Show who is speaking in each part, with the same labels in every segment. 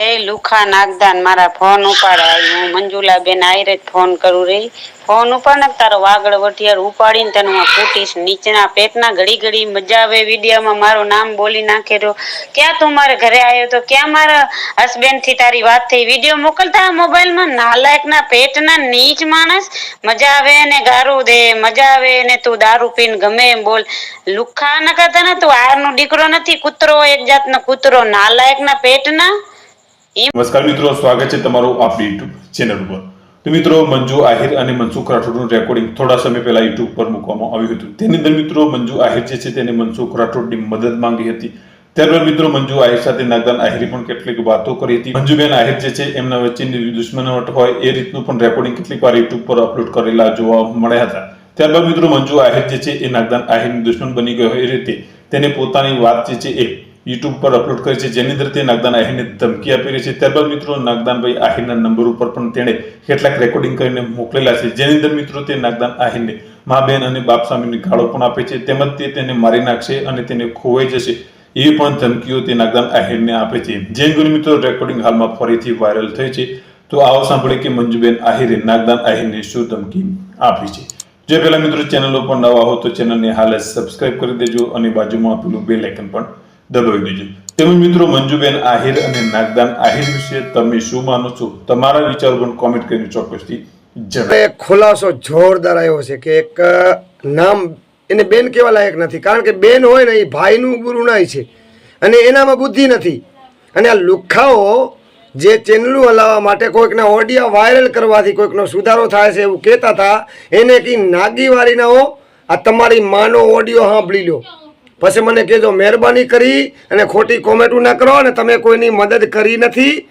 Speaker 1: એ લુખા નાગદાન મારા ફોન ઉપાડે હું મંજુલા બેન આયરે ફોન કરું રહી. ફોન ઉપાડ ને તારો વાગડ વટિયાર ઉપાડીને તને હું ફૂટીશ નીચેના પેટના ઘડી ઘડી મજા આવે વિડીયોમાં મારું નામ બોલી નાખે રહ્યો ક્યાં તું મારે ઘરે આવ્યો તો? ક્યાં મારા હસબન્ડથી તારી વાત થઈ? વીડિયો મોકલતા મોબાઈલમાં નાલાયકના પેટના નીચ માણસ મજા આવે ને ગારું દે, મજા આવે ને તું દારૂ પીને ગમે એમ બોલ. લુખા ન કરતા ને તું આરનો દીકરો નથી, કૂતરો એક જાતનો કૂતરો. નાલાયકના પેટના
Speaker 2: નમસ્કાર મિત્રો, સ્વાગત છે તમારું આપણી યુટ્યુબ ચેનલ ઉપર. તો મિત્રો, મંજુ આહિર અને મનસુખ રાઠોડનું રેકોર્ડિંગ થોડા સમય પહેલા યુટ્યુબ પર મૂકવામાં આવ્યું હતું. તેની અંદર મિત્રો, મંજુ આહિર જે છે તેને મનસુખ રાઠોડની મદદ માંગી હતી. ત્યારબાદ મિત્રો, મંજુ આહિર સાથે નાગદાન આહિરે પણ કેટલીક વાતો કરી હતી. મંજુબેન આહિર જે છે એમના વચ્ચેની દુશ્મનાવટ હોય એ રીતનું પણ રેકોર્ડિંગ કેટલીક વાર યુટ્યુબ પર અપલોડ કરેલા જોવા મળ્યા હતા. ત્યારબાદ મિત્રો, મંજુ આહિર જે છે એ નાગદાન આહિરની દુશ્મન બની ગયો એ રીતે તેને પોતાની વાત જે છે એ યુટ્યુબ પર અપલોડ કરી છે. જેની અંદર તે નાગદાન આહિરને ધમકી આપી રહી છે. ત્યારબાદ મિત્રો, નાગદાનભાઈ આહિરના નંબર ઉપર પણ તેણે કેટલાક રેકોર્ડિંગ કરીને મોકલેલા છે. જેની અંદર મિત્રો, તે નાગદાન આહિરને મા બેન અને બાપ સ્વામીની ગાળો પણ આપે છે. તેમજ તે તેને મારી નાખશે અને તેને ખોવાઈ જશે. એવી પણ ધમકીઓ તે નાગદાન આહિરને આપે છે. જે અંગેની મિત્રો રેકોર્ડિંગ હાલમાં ફરીથી વાયરલ થઈ છે. તો આવો સાંભળે કે મંજુબેન આહિરે નાગદાન આહિરને શું ધમકી આપી છે. જે પહેલા મિત્રો ચેનલ ઉપર નવા હો તો ચેનલને હાલ સબસ્ક્રાઇબ કરી દેજો અને બાજુમાં આપેલું બેલ આઇકન પણ દબાવી દેજો તેમજ મિત્રો મંજુબેન આહિર અને નાગદાન આહિર વિશે તમે શું માનો છો? તમારા વિચારો પણ કોમેન્ટ કરીને ચોક્કસથી
Speaker 3: ખુલાસો જોરદાર આવ્યો છે કે એક નામ એને બેન કેવા લાયક નથી. કારણ કે બેન હોય ને એ ભાઈનું ગુરુ નાય છે. અને એનામાં બુદ્ધિ નથી. અને આ લુખાઓ જે ચેનલું હલાવવા માટે કોઈકના ઓડિયા વાયરલ કરવાથી કોઈકનો સુધારો થાય છે એવું કહેતા હતા, એને કી નાગીવાળીના હો આ તમારી માનો ઓડિયો સાંભળી લો. પછી મને કહેજો, મહેરબાની કરી અને ખોટી કોમેન્ટો ના કરો અને તમે કોઈની મદદ કરી નથી.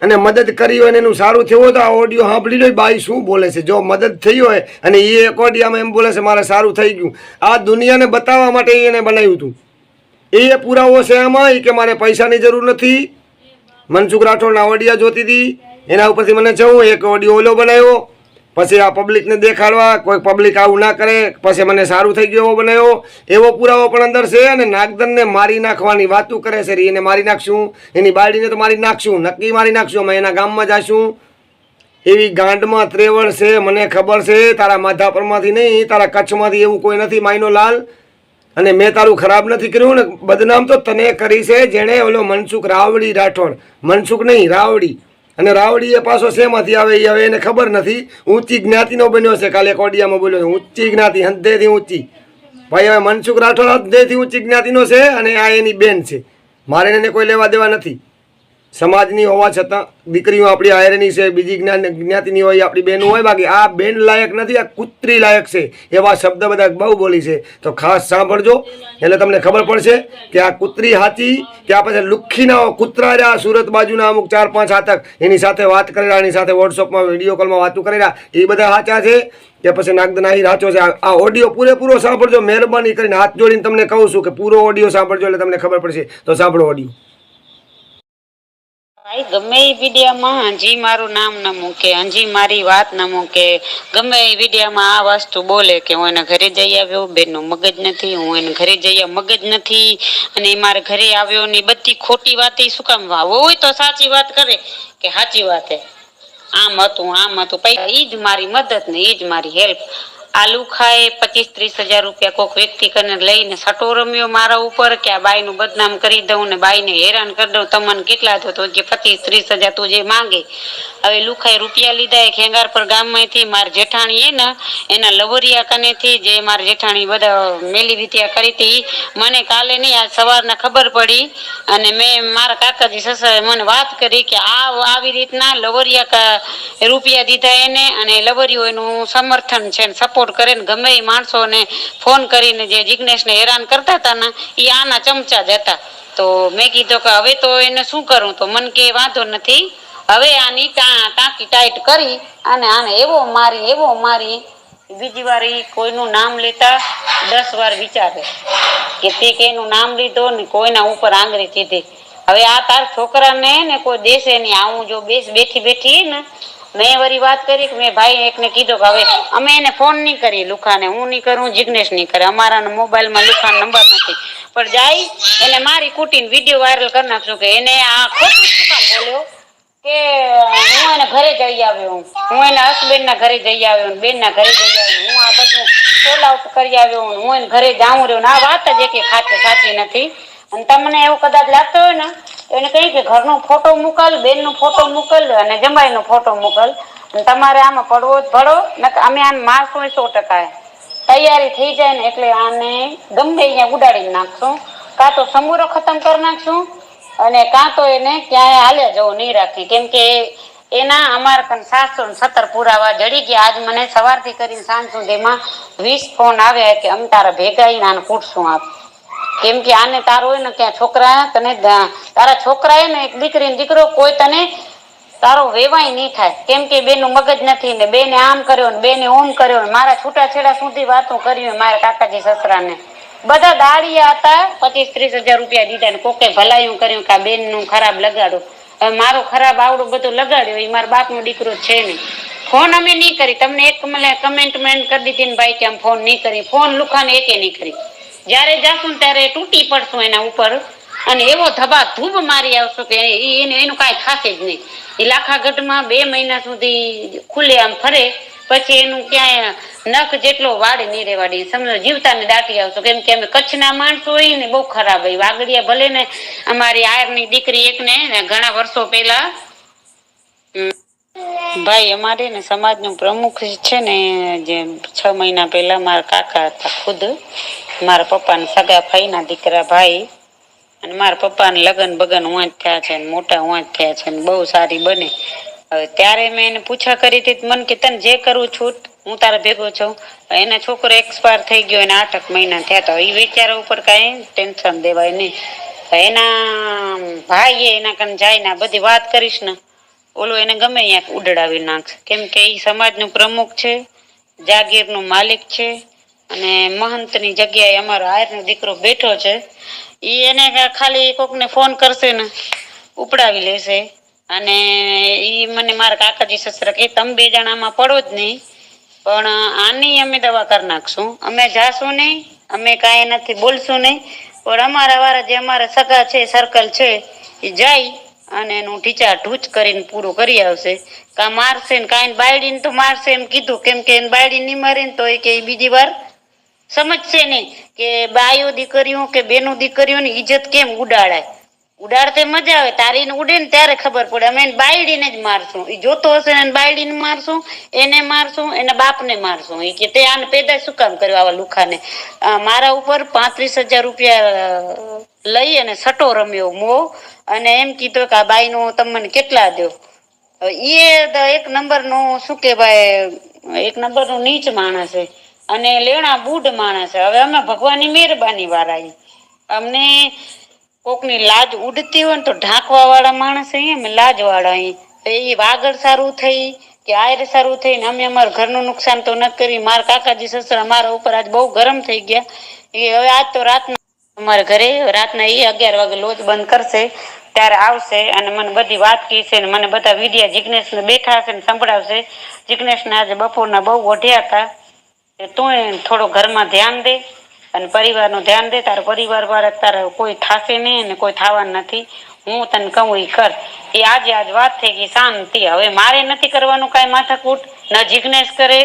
Speaker 3: અને મદદ કરી હોય અને એનું સારું થયું હોય તો આ ઓડિયો સાંભળી લો બાઈ શું બોલે છે? જો મદદ થઈ હોય અને એ એક ઓડિયામાં એમ બોલે છે, મારે સારું થઈ ગયું. આ દુનિયાને બતાવવા માટે એને બનાવ્યું હતું એ પુરાવો છે આમાં એ કે મારે પૈસાની જરૂર નથી. મનસુખ રાઠોડના ઓડિયા જોતી હતી એના ઉપરથી મને જવું, એક ઓડિયો ઓલો બનાવ્યો. પછી આ પબ્લિકને દેખાડવા, કોઈ પબ્લિક આવું ના કરે, પછી મને સારું થઈ ગયું એવો બનાવ્યો. એવો પુરાવો પણ અંદર છે અને નાગદનને મારી નાખવાની વાતું કરે છે. એને મારી નાખશું, એની બાળીને તો મારી નાખશું, નક્કી મારી નાખશું, અમે એના ગામમાં જાશું. એવી ગાંડમાં ત્રેવડ છે, મને ખબર છે, તારા માધાપરમાંથી નહીં, તારા કચ્છમાંથી એવું કોઈ નથી, માયનો લાલ. અને મેં તારું ખરાબ નથી કર્યું ને, બદનામ તો તને કરી છે, જેણે ઓલો મનસુખ રાવડી રાઠોડ. મનસુખ નહીં રાવડી અને રાવડી એ પાછો શેમાંથી આવે એ હવે એને ખબર નથી. ઊંચી જ્ઞાતિનો બન્યો છે કાલે કોડિયામાં બોલ્યો છે. ઊંચી જ્ઞાતિ હંધેથી ઊંચી. ભાઈ, હવે મનસુખ રાઠોડ હંધેથી ઊંચી જ્ઞાતિનો છે અને આ એની બેન છે. મારે એને કોઈ લેવા દેવા નથી. સમાજની હોવા છતાં દીકરીઓ આપણી આયરની છે, બીજી જ્ઞાન જ્ઞાતિની હોય, આપણી બેન હોય, બાકી આ બેન લાયક નથી, આ કૂતરી લાયક છે, એવા શબ્દ બધા બહુ બોલી છે. તો ખાસ સાંભળજો, એટલે તમને ખબર પડશે કે આ કૂતરી હાચી, કે આ પછી લુખ્ખીના કૂતરા સુરત બાજુના અમુક ચાર પાંચ હાથક, એની સાથે વાત કરેલા એની સાથે વોટ્સઅપમાં વીડિયો કોલમાં વાતો કરેલા એ બધા સાચા છે? કે પછી નાગદનાહી રાચો છે? આ ઓડિયો પૂરેપૂરો સાંભળજો, મહેરબાની કરીને હાથ જોડીને તમને કહું છું કે પૂરો ઓડિયો સાંભળજો, એટલે તમને ખબર પડશે. તો સાંભળો ઓડિયો
Speaker 1: ભાઈ ગમે એ વિડીયામાં હજી મારું નામ ન મૂકે, હજી મારી વાત ન મૂકે. ગમે એ વિડીયામાં આ વસ્તુ બોલે કે હું એના ઘરે જઈ આવ્યો, બેનનું મગજ નથી, હું એને ઘરે જઈ મગજ નથી, અને એ મારે ઘરે આવ્યો ને બધી ખોટી વાત એ શું કામ વાવો? હોય તો સાચી વાત કરે કે સાચી વાત હે. આમ હતું આમ હતું. પૈસા એ જ મારી મદદ ને એ જ મારી હેલ્પ. આ લુખાએ પચીસ ત્રીસ હજાર રૂપિયા કોઈક વ્યક્તિ કરીને લઈને સટો રમ્યો મારા ઉપર કે આ બાઈનું બદનામ કરી દઉં ને બાઈને હેરાન કરી દઉં, તમને કેટલા થયો? તો કે પચીસ ત્રીસ હજાર તું જે માંગે. હવે લુખાએ રૂપિયા લીધા એ ખેંગાર પર ગામમાંથી મારા જેઠાણી એ ને, એના લવરિયા કનેથી જે મારા જેઠાણી બધા મેલી વિદ્યા કરી હતી મને કાલે નહીં, આજ સવારના ખબર પડી અને મેં મારા કાકાજી સસરાએ મને વાત કરી કે આ આવી રીતના લવરિયા રૂપિયા દીધા એને અને લવરિયો એનું સમર્થન છે ને સપોર્ટ કરે ને ગમે એ માણસોને ફોન કરીને જે જિજ્ઞેશને હેરાન કરતા હતા ને એ આના ચમચા જ હતા. તો મેં કીધું કે હવે તો એને શું કરું? તો મન કે વાંધો નથી. હવે આની ટાંકી ટાઈટ કરી અને આને એવો મારી એવો મારી. બીજી વાર એ કોઈનું નામ લેતા દસ વાર વિચારે કે તે કે એનું નામ લીધો ને કોઈના ઉપર આંગળી ચીધી. હવે આ તાર છોકરાને ને કોઈ દેશે નહીં. આવું જો બેસ, બેઠી બેઠી ને મેં વળી વાત કરી કે મેં ભાઈ એકને કીધું કે હવે અમે એને ફોન નહીં કરીએ લુખાને, હું નહીં કરું જિજ્ઞેશ નહીં કરે. અમારા મોબાઈલમાં લુખાનો નંબર નથી. પણ જાય, એને મારી કુટીને વીડિયો વાયરલ કરી નાખશું કે એને આ ખોટું શું બોલ્યો? કે હું એને ઘરે જઈ આવ્યો હું. હું એના હસબન્ડ ના ઘરે જઈ આવ્યો બેન ના ઘરે જઈ આવ્યો હું આ બધું સોલ આઉટ કરી આવ્યો હું એને ઘરે જાઉં રહ્યો આ વાત જ એક ખાતે સાચી નથી. અને તમને એવું કદાચ લાગતો હોય ને એને કહી કે ઘરનો ફોટો મોકલ, બેનનો ફોટો મોકલ અને જમાઈનો ફોટો મોકલ. અને તમારે આમાં પડવો જ પડો અમે આને મારશું સો ટકા તૈયારી થઈ જાય ને એટલે આને ગમે અહીંયા ઉડાડી નાખશું. કાં તો સમૂરો ખતમ કરી નાખશું અને કાં તો એને ક્યાંય હાલ્યા જવું નહીં રાખી. કેમ કે એના અમારા કન સાતસો સત્તર પુરાવા જડી ગયા. આજ મને સવારથી કરીને સાંજ સુધીમાં વીસ ફોન આવ્યા કે અમે તારા ભેગા આને કૂટશું આપ. કેમ કે આને તારો હોય ને ક્યાં છોકરા, તને તારા છોકરા ને એક દીકરી દીકરો, કોઈ તને તારો વેવાય નહીં થાય. કેમ કે બેનું મગજ નથી ને બેને આમ કર્યો ને બેને ઓમ કર્યો ને મારા છૂટાછેડા સુધી વાતો કરી મારા કાકાજી સસરાને. બધા દાળિયા હતા, પચીસ ત્રીસ હજાર રૂપિયા દીધા ને કોકે ભલાયું કર્યું કે આ બેનનું ખરાબ લગાડો. હવે મારો ખરાબ આવડું બધું લગાડ્યો એ મારા બાપનો દીકરો છે નહીં. ફોન અમે નહીં કરી. તમને એક મને કમેન્ટમેન્ટ કરી દીધી ને ભાઈ કે આમ ફોન નહીં કરી. ફોન લુખાને એકે નહીં કરી. જ્યારે જાશું ત્યારે તૂટી પડશું એના ઉપર. અને એવો ધબા ધૂબ મારી આવશું કે એને એનું કાંઈ ખાશે જ નહીં. એ લાખાગઢમાં બે મહિના સુધી ખુલ્લે આમ ફરે. પછી એનું ક્યાંય નખ જેટલો વાડી નહીં રેવાડી. સમજો, જીવતાને દાટી આવશો. કેમ કે અમે કચ્છના માણસો હોય ને, બહુ ખરાબ હોય. વાગડિયા ભલે ને અમારી આયરની દીકરી એકને ઘણા વર્ષો પહેલા ભાઈ અમારે ને સમાજનો પ્રમુખ છે ને, જે છ મહિના પહેલા મારા કાકા હતા ખુદ. મારા પપ્પાના સગા ભાઈના દીકરા ભાઈ અને મારા પપ્પાને લગન બગન વાંચ થયા છે મોટા વાંચ થયા છે ને બહુ સારી બને. હવે ત્યારે મેં એને પૂછા કરી હતી, મન કે તને જે કરવું છૂટ હું તારા ભેગો છું. એના છોકરો એક્સપાયર થઈ ગયો એને આઠક મહિના થયા તો એ વિચારા ઉપર કાંઈ ટેન્શન દેવાય નહીં. એના ભાઈએ એના કને જાય ને બધી વાત કરીશ ને, ઓલો એને ગમે અહીંયા ઉડડાવી નાખશે. કેમ કે એ સમાજનું પ્રમુખ છે, જાગીરનું માલિક છે અને મહંતની જગ્યાએ અમારો આયરનો દીકરો બેઠો છે. એ એને ખાલી કોકને ફોન કરશે ને ઉપડાવી લેશે. અને એ મને મારા કાકાજી સસરા કે તમે બે જણામાં પડો જ નહીં. પણ આની અમે દવા કરી નાખશું. અમે જાશું નહીં, અમે કાંઈ નથી બોલશું નહીં. પણ અમારા વાળા જે અમારા સગા છે સર્કલ છે એ જાય અને એનું ઢીચા ઢૂચ કરીને પૂરું કરી આવશે. કા મારશે ને કાંઈ બાયડીને તો મારશે એમ કીધું. કેમ કે એને બાયડી નહીં મારે ને તો એ કે બીજી વાર સમજશે નહીં કે બાયો દીકરીઓ કે બેનો દીકરીઓની ઇજ્જત કેમ ઉડાડાય? ઉડાડતે મજા આવે તારીને ઉડે ને ત્યારે ખબર પડે. અમે એને બાયડીને જ મારશું. એ જોતો હશે ને બાયડીને મારશું, એને મારશું, એના બાપને મારશું. એ કે તે આને પેદા શું કામ કર્યો આવા લુખાને? મારા ઉપર પાંત્રીસ હજાર રૂપિયા લઈ અને સટો રમ્યો મો. અને એમ કીધો કે આ બાઈનું તમને કેટલા દો? એ એક નંબરનું શું કહેવાય, એક નંબરનું નીચ માણસ છે. અને લેણા બુઢ માણસ હવે અમે ભગવાનની મહેરબાની વાળા અમને કોકની લાજ ઉડતી હોય તો ઢાંકવા વાળા માણસ અહીં, અમે લાજ વાળા અહીં એ વાગડ સારું થઈ કે આયર સારું થઈને અમે અમારા ઘરનું નુકસાન તો ન કરી મારા કાકાજી સસરા મારા ઉપર આજ બહુ ગરમ થઈ ગયા. એ હવે આજ તો રાતના અમારા ઘરે, રાતના એ અગિયાર વાગે લોજ બંધ કરશે, ત્યારે આવશે અને મને બધી વાત કહેશે ને મને બધા વિડિયા જિજ્ઞેશને બેઠા હશે ને સંભળાવશે. જિજ્ઞેશને આજે બપોરના બહુ વઢ્યા હતા. કે તું થોડો ઘરમાં ધ્યાન દે અને પરિવારનું ધ્યાન દે. તારો પરિવાર વાળા તારે કોઈ થાશે નહીં અને કોઈ થવાનું નથી. હું તને કહું એ કર. એ આજે આજ વાત થઈ ગઈ, શાંતિ. હવે મારે નથી કરવાનું કાંઈ માથાકૂટ. ન જિજ્ઞેશ કરે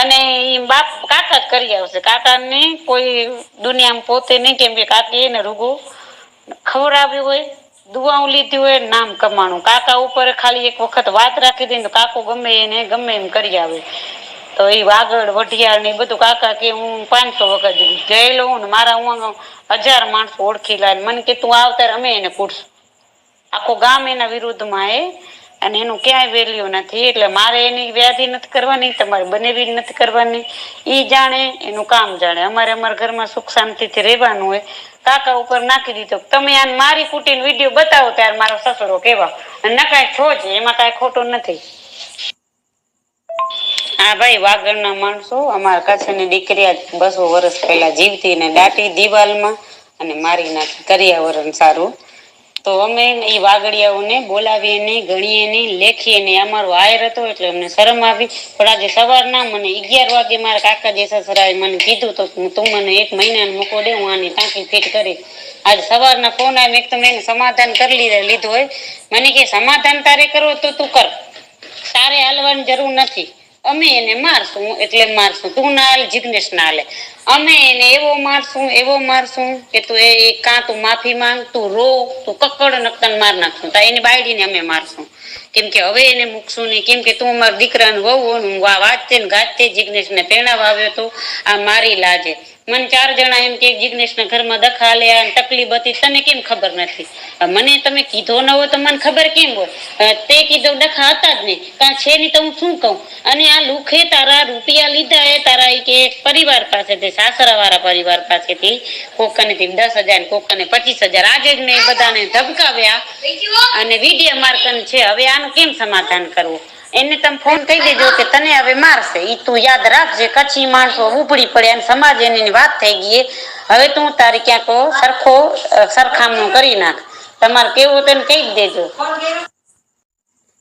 Speaker 1: અને એ બાપ કાકા જ કરી આવશે. કાકાને કોઈ દુનિયામાં પોતે નહીં, કેમ કે કાકી એને રૂગો ખવડાવ્યું હોય, દુઆઓ લીધી હોય નામ કમાણું. કાકા ઉપર ખાલી એક વખત વાત રાખી દે તો કાકો ગમે એને ગમે એમ કરી આવે. તો એ વાગડ વઢિયાર ને બધું કાકા કે હું પાંચસો વખત ગયેલો હું ને મારા હું હજાર માણસો ઓળખી લાય મને કે તું આવ ત્યારે અમે એને કૂટશું આખો ગામ એના વિરુદ્ધમાં એ અને એનું ક્યાંય વેલ્યુ નથી. એટલે મારે એની વ્યાધિ નથી કરવાની, તમારે બનેવી નથી કરવાની. એ જાણે, એનું કામ જાણે. અમારે અમારા ઘરમાં સુખ શાંતિથી રહેવાનું હોય. કાકા ઉપર નાખી દીધો તમે આને મારી કુટીને વીડિયો બતાવો ત્યારે મારો સસરો કેવા. અને નકાય છો જ, એમાં કાંઈ ખોટું નથી. હા ભાઈ વાગડના માણસો. અમારા કચ્છની દીકરી બસો વર્ષ પહેલા જીવતી ને દાટી દિવાલમાં અને મારી નાખી કર્યાવરણ સારું. તો અમે એ વાગડિયાઓને બોલાવીએ નહીં ગણીએ નહીં લેખીએ નહીં અમારો આયર હતો એટલે અમને શરમ આવી. પણ આજે સવારના મને અગિયાર વાગે મારા કાકા જે સસરાએ મને કીધું તો તું મને એક મહિનાનો મૂકો દે, હું આની ટાંકી ફિટ કરી. આજે સવારના ફોન આવ્યો એક તો મેં સમાધાન કરી લીધું હોય. મને કે સમાધાન તારે કરવો તો તું કર. તારે હાલવાની જરૂર નથી. અમે એને મારશું, એટલે મારશું. તું ના હાલ જિગ્નેશ ના હાલે અમે એને એવો મારશું એવો મારશું કે તું એ કાં તું માફી માંગ, તું રો, તું કક્કડ નક્કન માર નાખશું. તા એની બાયડીને અમે મારશું. કેમ કે હવે એને મૂકશું નહીં. કેમ કે તું અમારા દીકરાને વહુ હું વાંચતે ને ગાજતે જિગ્નેશને પહેણાવ આવ્યો તો આ મારી લાજે. મને ચાર જણા એમ કે જિગ્નેશના ઘરમાં દખા લે તકલીફ હતી તને કેમ ખબર નથી? મને તમે કીધો ન હોય તો મને ખબર કેમ હોય? તે કીધો ડખા હતા જ નહીં કાં છે નહીં તો હું શું કહું? અને આ લુખે તારા રૂપિયા લીધા એ તારા ઈ કે એક પરિવાર પાસેથી સાસરા વાળા પરિવાર પાસેથી કોકને થી દસ હજાર ને કોકને પચીસ હજાર. આજે જ મેં બધાને ધબકાવ્યા અને વીડિયો માર્કન છે. હવે આનું કેમ સમાધાન કરવું? એને તમે ફોન કહી દેજો કે તને હવે મારશે. ઈ તું યાદ રાખજે, કચ્છી માણસો ઉપડી પડે અને સમાજ એની વાત થઈ ગઈ હવે તું તારી ક્યાંક સરખો સરખામણું કરી નાખ. તમારે કેવું તને કહી દેજો.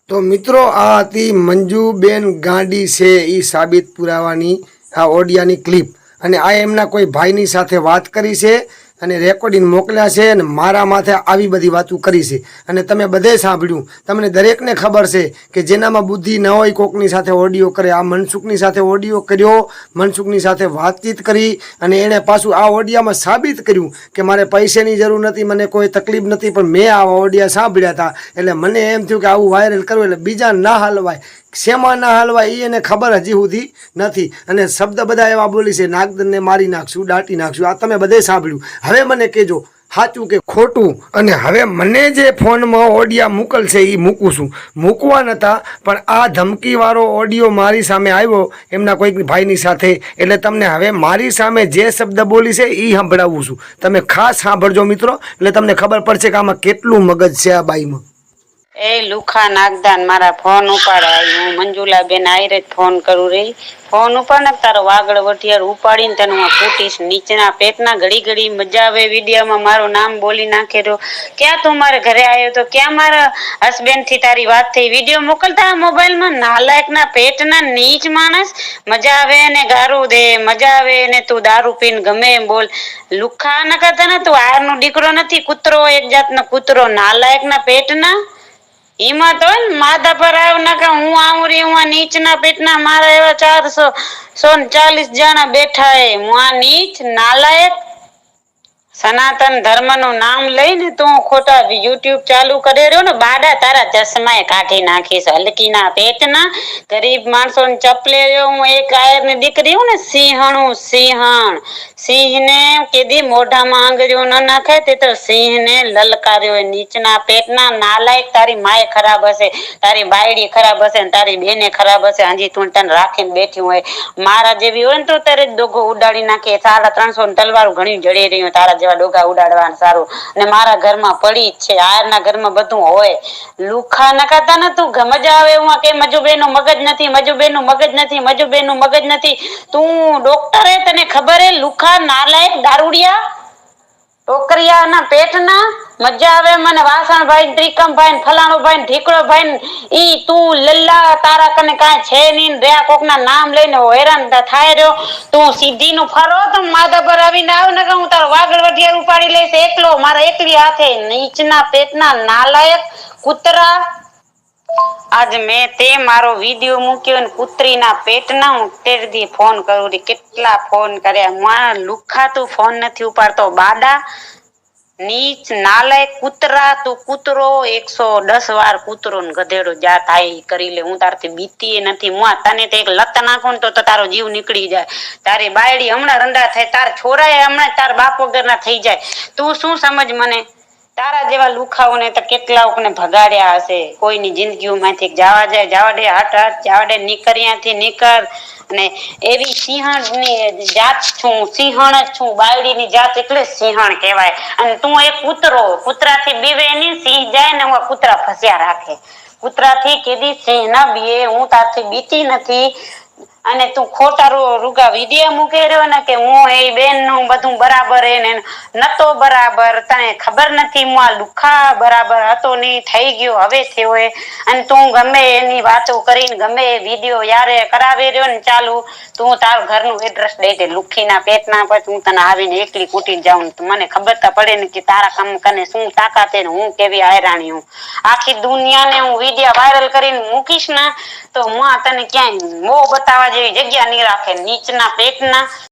Speaker 3: તો મિત્રો, આ હતી મંજુબેન ગાંડી છે એ સાબિત પુરાવાની આ ઓડિયાની ક્લિપ અને આ એમના કોઈ ભાઈની સાથે વાત કરી છે. અને રેકોર્ડિંગ મોકલ્યા છે અને મારા માથે આવી બધી વાતો કરી છે. અને તમે બધે સાંભળ્યું. તમને દરેકને ખબર છે કે જેનામાં બુદ્ધિ ન હોય કોકની સાથે ઓડિયો કરે. આ મનસુખની સાથે ઓડિયો કર્યો, મનસુખની સાથે વાતચીત કરી અને એણે પાછું આ ઓડિયામાં સાબિત કર્યું કે મારે પૈસાની જરૂર નથી, મને કોઈ તકલીફ નથી, પણ મેં આ ઓડિયા સાંભળ્યા હતા. એટલે મને એમ થયું કે આવું વાયરલ કરવું, એટલે બીજા ના હાલવાય. શેમાં ના હાલવાય એ એને ખબર હજી સુધી નથી. અને શબ્દ બધા એવા બોલી છે, નાગદનને મારી નાખશું, દાટી નાખશું. આ તમે બધે સાંભળ્યું. હવે મને કહેજો, સાચું કે ખોટું? અને હવે મને જે ફોનમાં ઓડિયા મોકલશે એ મૂકું છું. મૂકવા નતા, પણ આ ધમકીવાળો ઓડિયો મારી સામે આવ્યો, એમના કોઈક ભાઈની સાથે. એટલે તમને હવે મારી સામે જે શબ્દ બોલી છે એ સંભળાવું છું. તમે ખાસ સાંભળજો મિત્રો, એટલે તમને ખબર પડશે કે આમાં કેટલું મગજ છે આ બાઈમાં.
Speaker 1: એ લુખા નાગદાન, મારા ફોન ઉપાડ હું મંજુલા બેન આયરે જ ફોન કરું રહી. ફોન ઉપાડ ને તારો વાગડ વટિયાર ઉપાડીને તને હું ફૂટીશ નીચેના પેટના ઘડી ઘડી મજા આવે વિડીયોમાં મારું નામ બોલી નાખે રહ્યો ક્યાં તું મારે ઘરે આવ્યો તો? ક્યાં મારા હસબન્ડથી તારી વાત થઈ? વીડિયો મોકલતા મોબાઈલમાં નાલાયકના પેટના નીચ માણસ મજા આવે ને ગારું દે, મજા આવે ને તું દારૂ પીને ગમે એમ બોલ. લુખા ન કરતા ને તું આરનો દીકરો નથી, કૂતરો એક જાતનો કૂતરો. નાલાયકના પેટના એમાં તો ને માથા પર આવ નકા હું આવું રે હું નીચના પેટના મારા એવા ચારસો સો ચાલીસ જણા બેઠા એ હું આ નીચ નાલાયક સનાતન ધર્મનું નામ લઈને તું ખોટા યુટ્યુબ ચાલુ કરી રહ્યો ને, બાડા તારા ચશ્માએ કાઢી નાખીશ. હલકીના પેટના ગરીબ માણસોને ચપલે રહ્યો. હું એક આયરની દીકરી હું ને સિંહણું સિંહણ. સિંહને કીધી, મોઢામાં આંગળીઓ ન નાખે, તે તો સિંહને લલકાર્યો હોય. નીચના પેટના નાલાયક, તારી માય ખરાબ હશે, તારી બાયડી ખરાબ હશે ને તારી બેને ખરાબ હશે હજી તું તને રાખીને બેઠી હોય. મારા જેવી હોય ને તો તારે ડોગો ઉડાડી નાખે સાડા ત્રણસો ને તલવારું ઘણી જડી રહ્યું તારા જેવા ડોગા ઉડાડવાનું સારું. ને મારા ઘરમાં પડી જ છે. આયરના ઘરમાં બધું હોય. લુખા નખાતા ને તું મજા આવે એવું કે મજુબેનનું મગજ નથી મજુબેનનું મગજ નથી મજુબેનનું મગજ નથી. તું ડોક્ટર તને ખબર હે, લુખા નાલાયક દારૂડિયા ટોકરિયાના પેટના, મજા આવે મને, વાસણભાઈ ને ત્રિકમભાઈ ને, ફલાણુભાઈ ને, ઢીકળોભાઈ ને, ઈ તું, લલ્લા તારા કને કાંઈ છે નહીં, રહ્યા કોકના નામ લઈને હેરાન થાય રહ્યો. તું સીધી નું ફરો, તો પર આવીને આવ ને હું તારો વાગડ વઢિયાર ઉપાડી લઈશ. એકલો, મારા એકલી હાથે નીચના પેટના નાલાયક કૂતરા આજ મેં તે મારો વીડિયો મૂક્યો ને કૂતરીના પેટના હું તેરથી ફોન કરું કેટલા ફોન કર્યા? માં લુખાતું ફોન નથી ઉપાડતો. બાડા નીચ નાલાયક કૂતરા તું કૂતરો, એકસો દસ વાર કૂતરો ને ગધેડો જા થાય કરી લે. હું તારથી બીતી નથી. મુઆ તને તે એક લત નાખું તો તારો જીવ નીકળી જાય. તારી બાયડી હમણાં રંડા થાય. તાર છોરાએ હમણાં તાર બાપ વગરના થઈ જાય. તું શું સમજ મને? તારા જેવા લુખાઓને તો કેટલા લોકોને ભગાડ્યા હશે. કોઈની જિંદગીઓમાંથી જવા જાય, જવા દે, હટ હટ, જવા દે, નીકળ ત્યાંથી નીકળ. અને એવી સિંહણની જાત છું, સિંહણ જ છું, બાયડીની જાત એટલે સિંહણ કહેવાય. અને તું એક કૂતરો, કૂતરાથી બીવે નહીં, સિંહ જાય ને હું કૂતરા ફસ્યા રાખે. કૂતરાથી કીધી, સિંહ ના બીએ, હું તારથી બીતી નથી. અને તું ખોટા રૂગા વીડિયો મૂકી રહ્યો ને કે હું એ બેનનું બધું બરાબર એને નતો બરાબર, તને ખબર નથી, હું આ લુખા બરાબર હતો નહીં, થઈ ગયો, હવે થયો એ. અને તું ગમે એની વાતો કરીને ગમે એ વીડિયો યારે કરાવી રહ્યો ને ચાલુ, તું તારું ઘરનું એડ્રેસ દઈ દે લુખીના પેટના પર હું તને આવીને એકલી કૂટી જાઉં મને ખબર તો પડે ને કે તારા કામ કને શું તાકાત ને હું કેવી આયરાણી હું આખી દુનિયાને હું વીડિયો વાયરલ કરીને મૂકીશ ને, તો હું તને ક્યાંય મો બતાવવા જેવી જગ્યા નહીં રાખે. નીચના પેટના